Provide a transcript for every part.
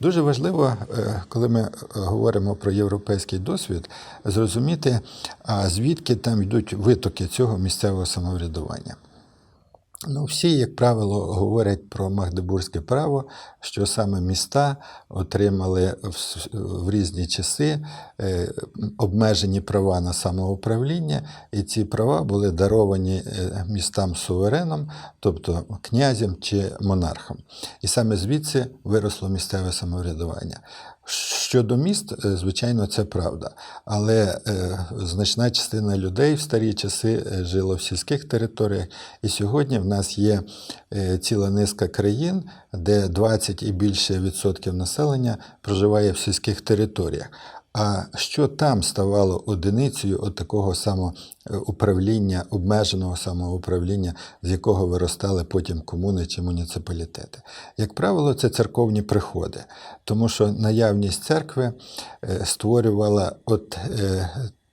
Дуже важливо, е, коли ми е, говоримо про європейський досвід, зрозуміти, звідки там йдуть витоки цього місцевого самоврядування. Ну, всі, як правило, говорять про Магдебурзьке право, що саме міста отримали в, в різні часи е, обмежені права на самоуправління, і ці права були даровані е, містам сувереном, тобто князям чи монархам. І саме звідси виросло місцеве самоврядування. Щодо міст, е, звичайно, це правда. Але е, значна частина людей в старі часи е, жила в сільських територіях, і сьогодні в нас є ціла низка країн, де 20 і більше відсотків населення проживає в сільських територіях. А що там ставало одиницею от такого самоуправління, обмеженого самоуправління, з якого виростали потім комуни чи муніципалітети? Як правило, це церковні приходи, тому що наявність церкви е, створювала от е,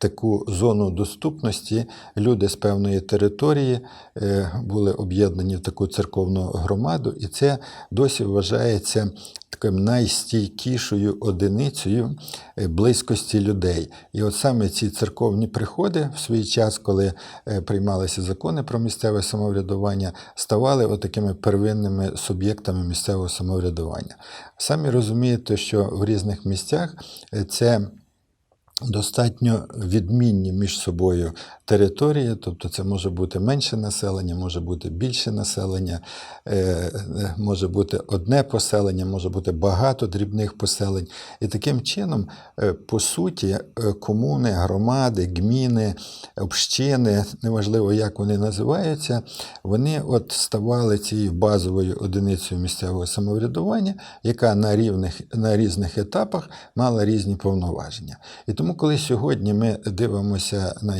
таку зону доступності. Люди з певної території е, були об'єднані в таку церковну громаду, і це досі вважається таким найстійкішою одиницею е, близькості людей. І от саме ці церковні приходи в свій час, коли е, приймалися закони про місцеве самоврядування, ставали такими первинними суб'єктами місцевого самоврядування. Самі розумієте, що в різних місцях це достатньо відмінні між собою території, тобто це може бути менше населення, може бути більше населення, е, е, може бути одне поселення, може бути багато дрібних поселень. І таким чином, е, по суті, комуни, громади, гміни, общини, неважливо, як вони називаються, вони от ставали цією базовою одиницею місцевого самоврядування, яка на, рівних, на різних етапах мала різні повноваження. І тому, коли сьогодні ми дивимося на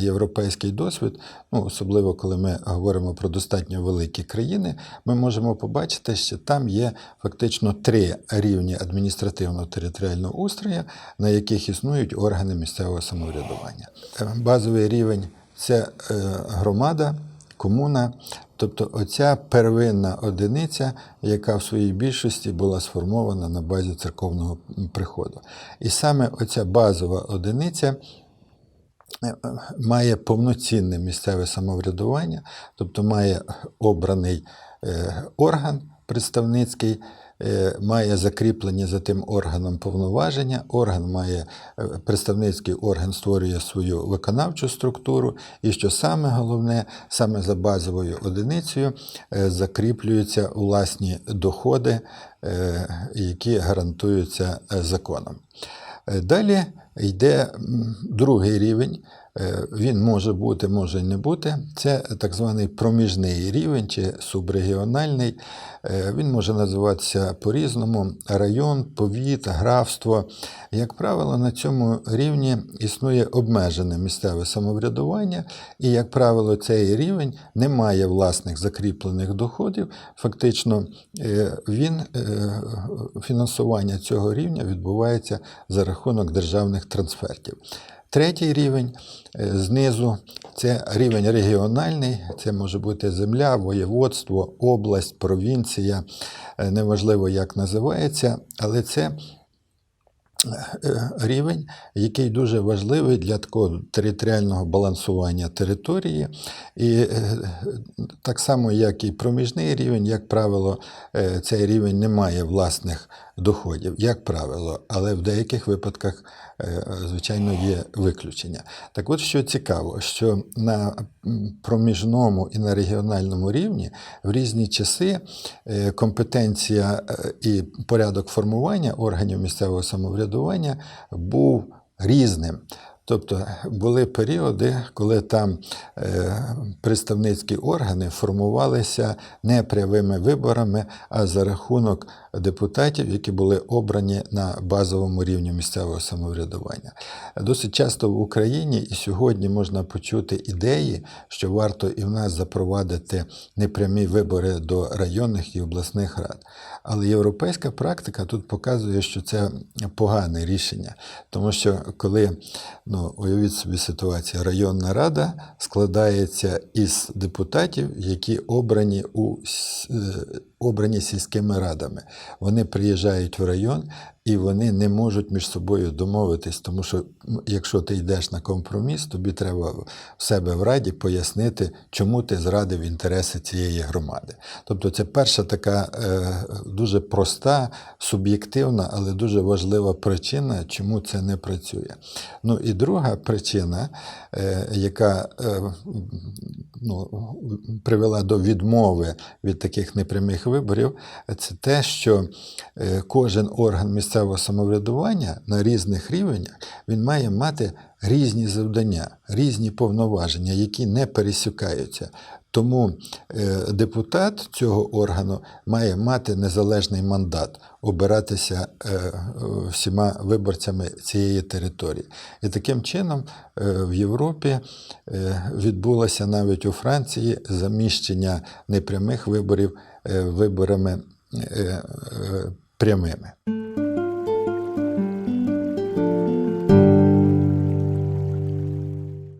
європейський досвід, ну, особливо коли ми говоримо про достатньо великі країни, ми можемо побачити, що там є фактично три рівні адміністративно-територіального устрою, на яких існують органи місцевого самоврядування. Е, Базовий рівень це е, громада, комуна, тобто оця первинна одиниця, яка в своїй більшості була сформована на базі церковного приходу. І саме оця базова одиниця має повноцінне місцеве самоврядування, тобто має обраний е, орган представницький, е, має закріплені за тим органом повноваження. Орган має е, представницький орган створює свою виконавчу структуру, і що саме головне, саме за базовою одиницею е, закріплюються власні доходи, е, які гарантуються е, законом. Е, Далі йде другий рівень. Е, Він може бути, може не бути. Це так званий проміжний рівень чи субрегіональний. Е, Він може називатися по-різному район, повіт, графство. Як правило, на цьому рівні існує обмежене місцеве самоврядування, і, як правило, цей рівень не має власних закріплених доходів. Фактично, е, він, фінансування цього рівня відбувається за рахунок державних трансфертів. Третій рівень е, знизу це рівень регіональний, це може бути земля, воєводство, область, провінція, е, неважливо як називається, але це рівень, який дуже важливий для такого територіального балансування території. І е, так само, як і проміжний рівень, як правило, е, цей рівень не має власних доходів, як правило, але в деяких випадках, е, звичайно, є виключення. Так от, що цікаво, що на проміжному і на регіональному рівні в різні часи е, компетенція е, і порядок формування органів місцевого самоврядування був різним. Тобто були періоди, коли там е, представницькі органи формувалися не прямими виборами, а за рахунок депутатів, які були обрані на базовому рівні місцевого самоврядування. Досить часто в Україні і сьогодні можна почути ідеї, що варто і в нас запровадити непрямі вибори до районних і обласних рад. Але європейська практика тут показує, що це погане рішення, тому що коли ну, уявіть собі ситуацію, районна рада складається із депутатів, які обрані у е, обрані сільськими радами. Вони приїжджають в район і вони не можуть між собою домовитись, тому що якщо ти йдеш на компроміс, тобі треба в себе в раді пояснити, чому ти зрадив інтереси цієї громади. Тобто це перша така е, дуже проста, суб'єктивна, але дуже важлива причина, чому це не працює. Ну і друга причина, е, яка е, ну, привела до відмови від таких непрямих виборів, це те, що е, кожен орган місцевого самоврядування на різних рівнях він має мати різні завдання, різні повноваження, які не пересікаються. Тому е, депутат цього органу має мати незалежний мандат, обиратися е, е, всіма виборцями цієї території. І таким чином в Європі відбулося навіть у Франції заміщення непрямих виборів виборами прямими.